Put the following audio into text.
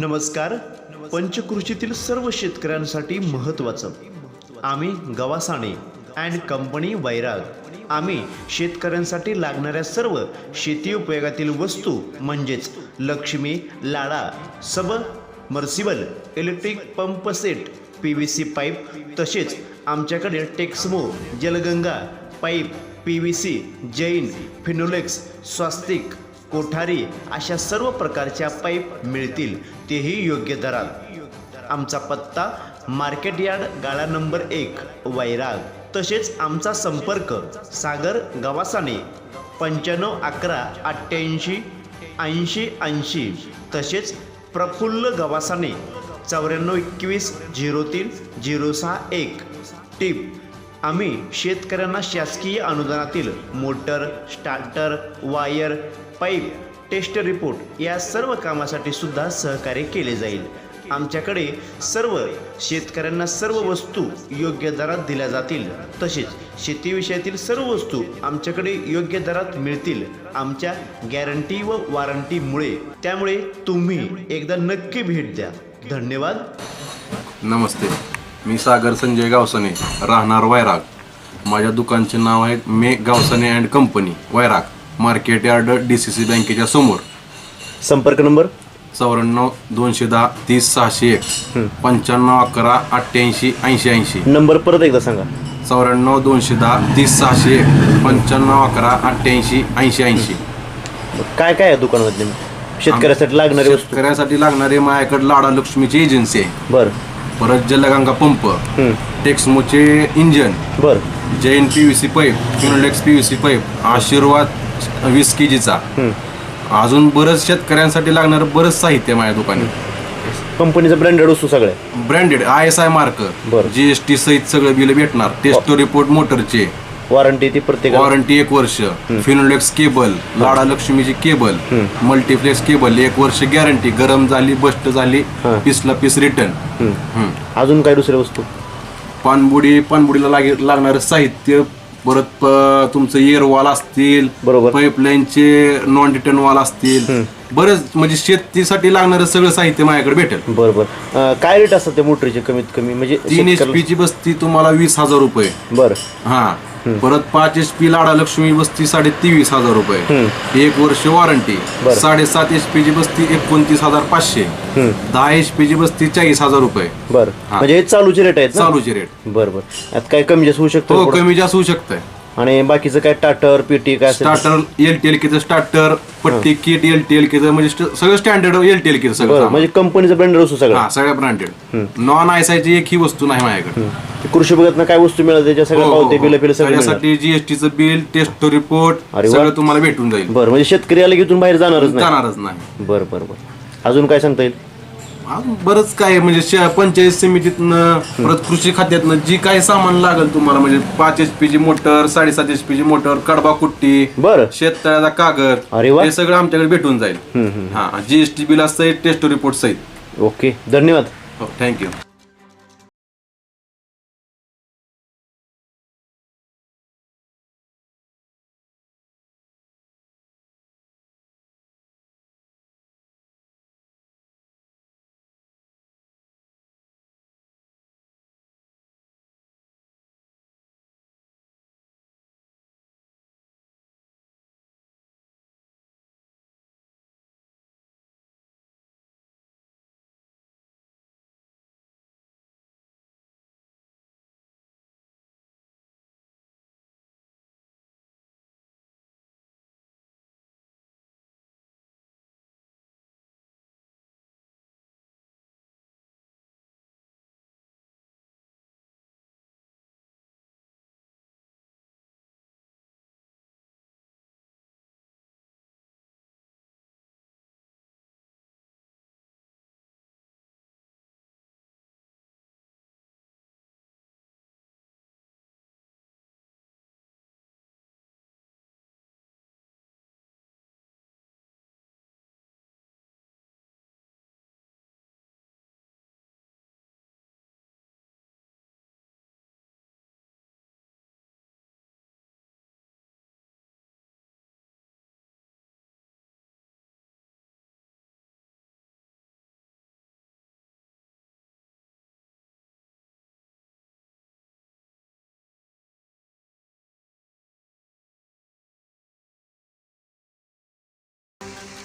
नमस्कार. पंचकृषीतील सर्व शेतकऱ्यांसाठी महत्त्वाचं. आम्ही गवासाणे अँड कंपनी वैराग. आम्ही शेतकऱ्यांसाठी लागणाऱ्या सर्व शेती उपयोगातील वस्तू म्हणजेच Lakshmi Lada submersible electric pump set P V C pipe तसेच आमच्याकडे Texmo Jalganga pipe P V C Jain Finolex Swastik Kothari अशा सर्व प्रकारच्या पाईप मिळतील तेही योग्य दरात. आमचा पत्ता मार्केट यार्ड गाळा नंबर एक वैराग. तसेच आमचा संपर्क सागर गवासाने पंच्याण्णव अकरा अठ्ठ्याऐंशी ऐंशी ऐंशी. तसेच प्रफुल्ल गवासाने चौऱ्याण्णव एकवीस झिरो तीन झिरो सहा एक. टीप आम्ही शेतकऱ्यांना शासकीय अनुदानातील motor starter wire pipe test report या सर्व कामासाठी सुद्धा सहकार्य केले जाईल. आमच्याकडे सर्व शेतकऱ्यांना सर्व वस्तू योग्य दरात दिल्या जातील. तसेच शेतीविषयातील सर्व वस्तू आमच्याकडे योग्य दरात मिळतील. आमच्या गॅरंटी व वॉरंटीमुळे. त्यामुळे तुम्ही एकदा नक्की भेट द्या. धन्यवाद. नमस्ते. मी सागर संजय गावसाने राहणार वैराग. माझ्या दुकानचे नाव आहे मे Gavasane and company Vairag. Market yard D C C बँकेच्या समोर. संपर्क नंबर? चौऱ्याण्णव दोनशे दहा तीस सहाशे एक. पंच्याण्णव अकरा अठ्ठ्याऐंशी ऐंशी ऐंशी. नंबर परत एकदा सांगा. चौऱ्याण्णव दोनशे दहा तीस सहाशे एक. पंच्याण्णव अकरा अठ्ठ्याऐंशी ऐंशी ऐंशी. काय काय आहे दुकानामध्ये शेतकऱ्यासाठी लागणारी वस्तू. शेतकऱ्यासाठी लागणारे माझ्याकडे लाडा लक्ष्मीची एजन्सी आहे. बर. परत जलगंगा पंप. टेक्समोचे इंजन बर. Jain P V C pipe Finolex P V C pipe Ashirvad वीस के जीचा अजून बरंच शेतकऱ्यांसाठी लागणारं बरंच साहित्य माझ्या दुकानी कंपनीचं ब्रँडेड वस्तू सगळ्या branded I S I mark. बरं. जीएसटी सहित सगळं बिल भेटणार. टेस्टो रिपोर्ट मोटरचे वॉरंटी ती प्रत्येक वॉरंटी एक वर्ष. फिनोलेक्स केबल लाडा लक्ष्मीची केबल मल्टीप्लेक्स केबल एक वर्ष गॅरंटी गरम झाली बस्ट झाली हां. पीसला पीस रिटर्न अजून काय दुसऱ्या वस्तू? पानबुडी पानबुडीला लागे लागणारं साहित्य परत प- तुमचं एअर वॉल असतील बरोबर. पाईपलाईनचे नॉन रिटर्न वॉल असतील बरंच म्हणजे शेतीसाठी लागणारं सगळं साहित्य माझ्याकडे भेटेल. बर बर अं, काय रेट असतात त्या मोटरीचे कमीत कमी? म्हणजे तीन एच शेतकऱ्याला- ची बसती तुम्हाला वीस हजार रुपये. बर. हा. परत पाच एच पी लाडा लक्ष्मी बसती साडे तेवीस हजार रुपये. एक वर्ष वॉरंटी. साडेसात एच पी ची बसती एकोणतीस हजार पाचशे. दहा एच पी ची बसती चाळीस हजार रुपये. बर. हा. म्हणजे हे चालूचे रेट आहेत चालूचे रेट बर बर. यात काय कमी जास्त होऊ हो शकतो कमी जास्त होऊ शकतंय. आणि बाकीचं काय टाटर पीटी काय असेल? स्टार्टर एल टी एल केचं स्टार्टर पट्टी किट एल टी एल केचं म्हणजे स्ट- सगळं स्टँडर्ड एल टी एल केचं सगळं बरं. म्हणजे कंपनीचं ब्रँडेड वस्तू सगळं. हा सगळ्या ब्रँडेड नॉन आयसायची एक ही वस्तू नाही माझ्याकडे. ते कृषी बघत काय वस्तू मिळत त्याच्या सगळ्या हो, हो, पावते बिल हो. बिल सगळं मिळणार. त्याच्यासाठी जीएसटीचं बिल टेस्ट रिपोर्ट अरे वा. सगळं तुम्हाला भेटून जाईल. बरं म्हणजे शेतकरी आले की इथून बाहेर जाणारच नाही? जाणारच नाही. बरं बरं बरं. अजून काय सांगता येईल? बरंच काय आहे, म्हणजे शे- पंचायत समितीतनं परत कृषी खात्यातनं जी काही सामान लागेल तुम्हाला म्हणजे पाच एच ची मोटर साडेसात एच ची मोटर कडबा कुट्टी बरं. शेततळ्याचा कागद अरे वा. हे सगळं आमच्याकडे भेटून जाईल. हा जीएसटी बिल सहित टेस्ट रिपोर्ट सहित. ओके धन्यवाद. हो थँक्यू you